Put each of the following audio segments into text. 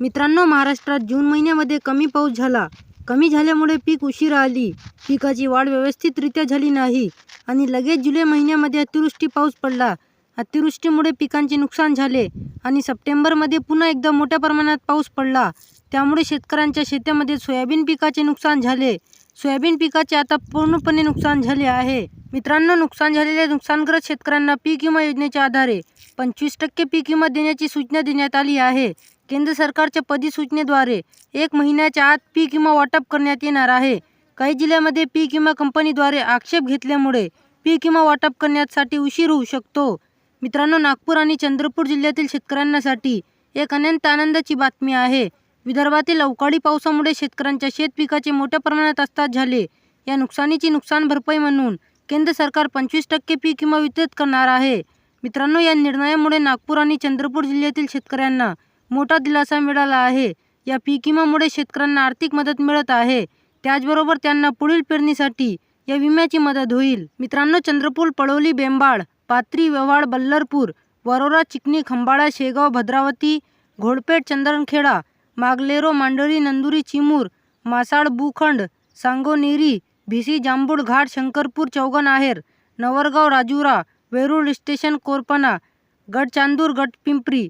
मित्रांनो महाराष्ट्रात जून महिन्यामध्ये कमी पाऊस झाला. कमी झाल्यामुळे पीक उशिरा आली. पिकाची वाढ व्यवस्थितरित्या झाली नाही आणि लगेच जुलै महिन्यामध्ये अतिवृष्टी पाऊस पडला. अतिवृष्टीमुळे पिकांचे नुकसान झाले आणि सप्टेंबरमध्ये पुन्हा एकदा मोठ्या प्रमाणात पाऊस पडला. त्यामुळे शेतकऱ्यांच्या शेतामध्ये सोयाबीन पिकाचे नुकसान झाले. सोयाबीन पिकाचे आता पूर्णपणे नुकसान झाले आहे. मित्रांनो नुकसान झालेल्या नुकसानग्रस्त शेतकऱ्यांना पीक विमा योजनेच्या आधारे पंचवीस टक्के पीक विमा देण्याची सूचना देण्यात आली आहे. केंद्र सरकारच्या पदिसूचनेद्वारे एक महिन्याच्या आत पीक विमा वाटप करण्यात येणार आहे. काही जिल्ह्यामध्ये पीक विमा कंपनीद्वारे आक्षेप घेतल्यामुळे पीक विमा वाटप करण्यासाठी उशीर होऊ शकतो. मित्रांनो नागपूर आणि चंद्रपूर जिल्ह्यातील शेतकऱ्यांसाठी एक अनंत आनंदाची बातमी आहे. विदर्भातील अवकाळी पावसामुळे शेतकऱ्यांच्या शेत पिकाचे मोठ्या प्रमाणात असतात झाले. या नुकसानीची नुकसान भरपाई म्हणून केंद्र सरकार पंचवीस टक्के पीक विमा वितरित करणार आहे. मित्रांनो या निर्णयामुळे नागपूर आणि चंद्रपूर जिल्ह्यातील शेतकऱ्यांना मोठा दिलासा मिळाला आहे. या पीक विमामुळे शेतकऱ्यांना आर्थिक मदत मिळत आहे. त्याचबरोबर त्यांना पुढील पेरणीसाठी या विम्याची मदत होईल. मित्रांनो चंद्रपूर पळोली बेंबाळ पात्री व्यवहार बल्लरपूर वरोरा चिकणी खंबाळा शेगाव भद्रावती घोडपेठ चंदनखेडा मागलेरो मांडळी नंदुरी चिमूर मासाळ बुखंड सांगोनेरी भिसी जांभूळ घाट शंकरपूर चौगन आहेर नवरगाव राजुरा वेरूळ स्टेशन कोरपणा गडचांदूर गटपिंपरी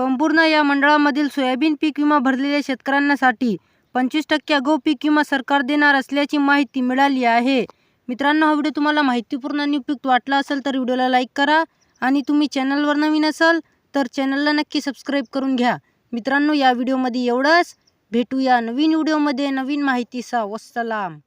पंपूर्ण या मंडळामधील सोयाबीन पीक विमा भरलेल्या शेतकऱ्यांसाठी पंचवीस टक्के अगो पीक विमा सरकार देणार असल्याची माहिती मिळाली आहे. मित्रांनो हा व्हिडिओ तुम्हाला माहितीपूर्ण आणि उपयुक्त वाटला असेल तर व्हिडिओला लाईक करा आणि तुम्ही चॅनलवर नवीन असाल तर चॅनलला नक्की सबस्क्राईब करून घ्या. मित्रांनो या व्हिडिओमध्ये एवढंच. भेटूया नवीन व्हिडिओमध्ये नवीन माहितीसह वसलाम